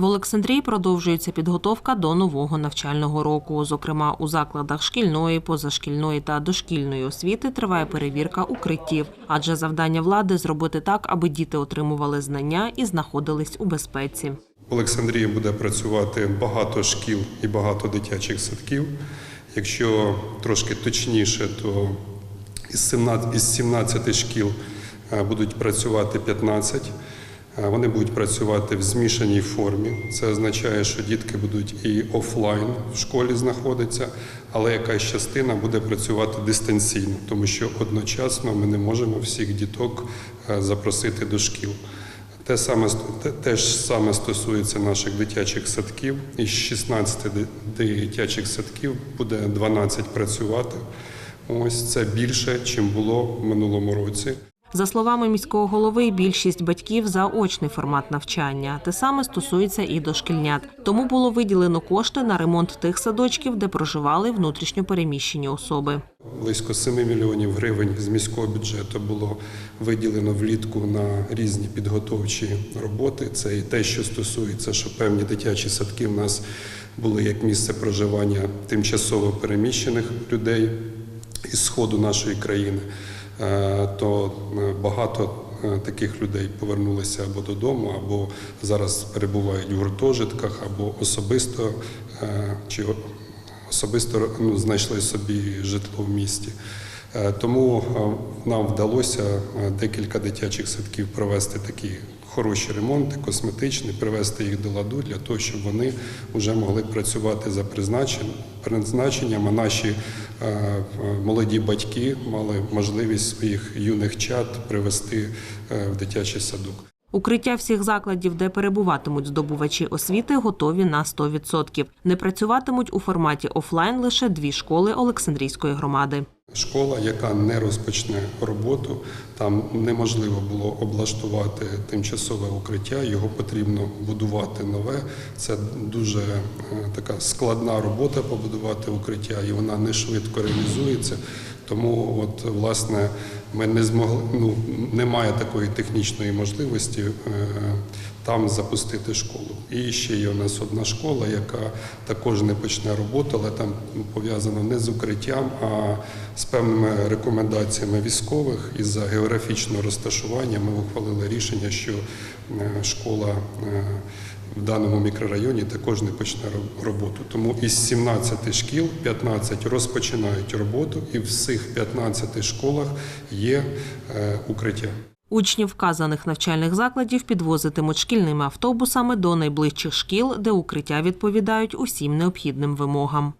В Олександрії продовжується підготовка до нового навчального року. Зокрема, у закладах шкільної, позашкільної та дошкільної освіти триває перевірка укриттів, адже завдання влади зробити так, аби діти отримували знання і знаходились у безпеці. В Олександрії буде працювати багато шкіл і багато дитячих садків. Якщо трошки точніше, то із 17, шкіл е, будуть працювати 15. Вони будуть працювати в змішаній формі. Це означає, що дітки будуть і офлайн в школі знаходитися, але якась частина буде працювати дистанційно, тому що одночасно ми не можемо всіх діток е, запросити до шкіл. Те саме те ж саме стосується наших дитячих садків. Із 16 дитячих садків буде 12 працювати. Ось це більше, чим було в минулому році. За словами міського голови, більшість батьків за очний формат навчання. Те саме стосується і дошкільнят. Тому було виділено кошти на ремонт тих садочків, де проживали внутрішньо переміщені особи. Близько 7 мільйонів гривень з міського бюджету було виділено влітку на різні підготовчі роботи. Це і те, що стосується, що певні дитячі садки в нас були як місце проживання тимчасово переміщених людей із сходу нашої країни. Е, То е, багато е, таких людей повернулися або додому, або зараз перебувають в гуртожитках, або особисто чи особисто ну, знайшли собі житло в місті. Тому нам вдалося декілька дитячих садків провести такі хороші ремонти, косметичні, привести їх до ладу для того, щоб вони вже могли працювати за призначен- призначенням, а наші е, молоді батьки мали можливість своїх юних чад привести е, в дитячий садок. Укриття всіх закладів, де перебуватимуть здобувачі освіти, готові на 100%. Не працюватимуть у форматі офлайн лише дві школи Олександрійської громади. Школа, яка не розпочне роботу, там неможливо було облаштувати тимчасове укриття, його потрібно будувати нове. Це дуже е, така складна робота побудувати укриття, і вона не швидко реалізується. Тому, от власне, ми не змогли, ну немає такої технічної можливості е, там запустити школу. І ще є у нас одна школа, яка також не почне роботу, але там пов'язано не з укриттям, а з певними рекомендаціями військових із за географічного розташування. Ми ухвалили рішення, що е, школа е, в даному мікрорайоні також не почне роботу. Тому із 17 шкіл 15 розпочинають роботу, і в всіх 15 школах є е, укриття. Учнів вказаних навчальних закладів підвозитимуть шкільними автобусами до найближчих шкіл, де укриття відповідають усім необхідним вимогам.